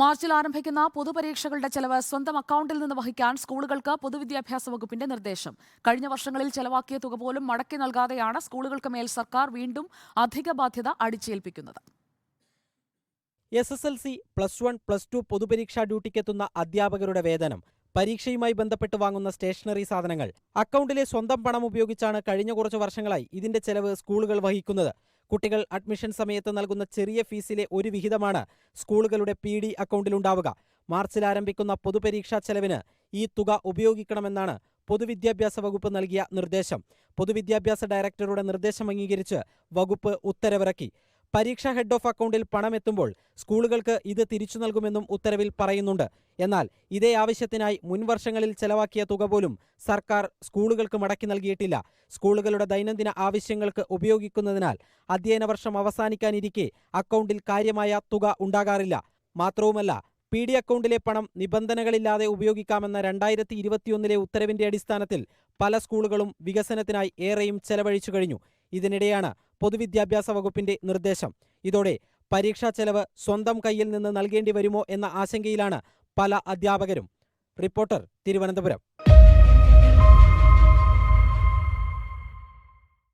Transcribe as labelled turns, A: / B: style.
A: മാർച്ചിൽ ആരംഭിക്കുന്ന പൊതുപരീക്ഷകളുടെ ചെലവ് സ്വന്തം അക്കൗണ്ടിൽ നിന്ന് വഹിക്കാൻ സ്കൂളുകൾക്ക് പൊതുവിദ്യാഭ്യാസ വകുപ്പിന്റെ നിർദ്ദേശം. കഴിഞ്ഞ വർഷങ്ങളിൽ ചെലവാക്കിയ തുക പോലും മടക്കി നൽകാതെയാണ് സ്കൂളുകൾക്ക് മേൽ സർക്കാർ വീണ്ടും അധിക ബാധ്യത അടിച്ചേൽപ്പിക്കുന്നത്.
B: S S L C plus one plus two പൊതുപരീക്ഷാ ഡ്യൂട്ടിക്കെത്തുന്ന അധ്യാപകരുടെ വേതനം. പരീക്ഷയുമായി ബന്ധപ്പെട്ട് വാങ്ങുന്ന സ്റ്റേഷനറി സാധനങ്ങൾ. അക്കൗണ്ടിലെ സ്വന്തം പണം ഉപയോഗിച്ചാണ് കഴിഞ്ഞ കുറച്ച് വർഷങ്ങളായി ഇതിന്റെ ചെലവ് സ്കൂളുകൾ വഹിക്കുന്നത്. കുട്ടികൾ അഡ്മിഷൻ സമയത്ത് നൽകുന്ന ചെറിയ ഫീസിലെ ഒരു വിഹിതമാണ് സ്കൂളുകളുടെ പി ഡി അക്കൗണ്ടിലുണ്ടാവുക. മാർച്ചിൽ ആരംഭിക്കുന്ന പൊതുപരീക്ഷാ ചെലവിന് ഈ തുക ഉപയോഗിക്കണമെന്നാണ് പൊതുവിദ്യാഭ്യാസ വകുപ്പ് നൽകിയ നിർദ്ദേശം. പൊതുവിദ്യാഭ്യാസ ഡയറക്ടറുടെ നിർദ്ദേശം അംഗീകരിച്ച് വകുപ്പ് ഉത്തരവിറക്കി. പരീക്ഷാ ഹെഡ് ഓഫ് അക്കൗണ്ടിൽ പണം എത്തുമ്പോൾ സ്കൂളുകൾക്ക് ഇത് തിരിച്ചു നൽകുമെന്നും ഉത്തരവിൽ പറയുന്നുണ്ട്. എന്നാൽ ഇതേ ആവശ്യത്തിനായി മുൻവർഷങ്ങളിൽ ചെലവാക്കിയ തുക പോലും സർക്കാർ സ്കൂളുകൾക്ക് മടക്കി നൽകിയിട്ടില്ല. സ്കൂളുകളുടെ ദൈനംദിന ആവശ്യങ്ങൾക്ക് ഉപയോഗിക്കുന്നതിനാൽ അധ്യയന വർഷം അവസാനിക്കാനിരിക്കെ അക്കൗണ്ടിൽ കാര്യമായ തുക ഉണ്ടാകാറില്ല. മാത്രവുമല്ല പി ഡി അക്കൗണ്ടിലെ പണം നിബന്ധനകളില്ലാതെ ഉപയോഗിക്കാമെന്ന രണ്ടായിരത്തി ഇരുപത്തിയൊന്നിലെ ഉത്തരവിന്റെ അടിസ്ഥാനത്തിൽ പല സ്കൂളുകളും വികസനത്തിനായി ഏറെയും ചെലവഴിച്ചു കഴിഞ്ഞു. ഇതിനിടെയാണ് പൊതുവിദ്യാഭ്യാസ വകുപ്പിന്റെ നിർദ്ദേശം. ഇതോടെ പരീക്ഷാ ചെലവ് സ്വന്തം കയ്യിൽ നിന്ന് നൽകേണ്ടി വരുമോ എന്ന ആശങ്കയിലാണ് പല അധ്യാപകരും. റിപ്പോർട്ടർ തിരുവനന്തപുരം.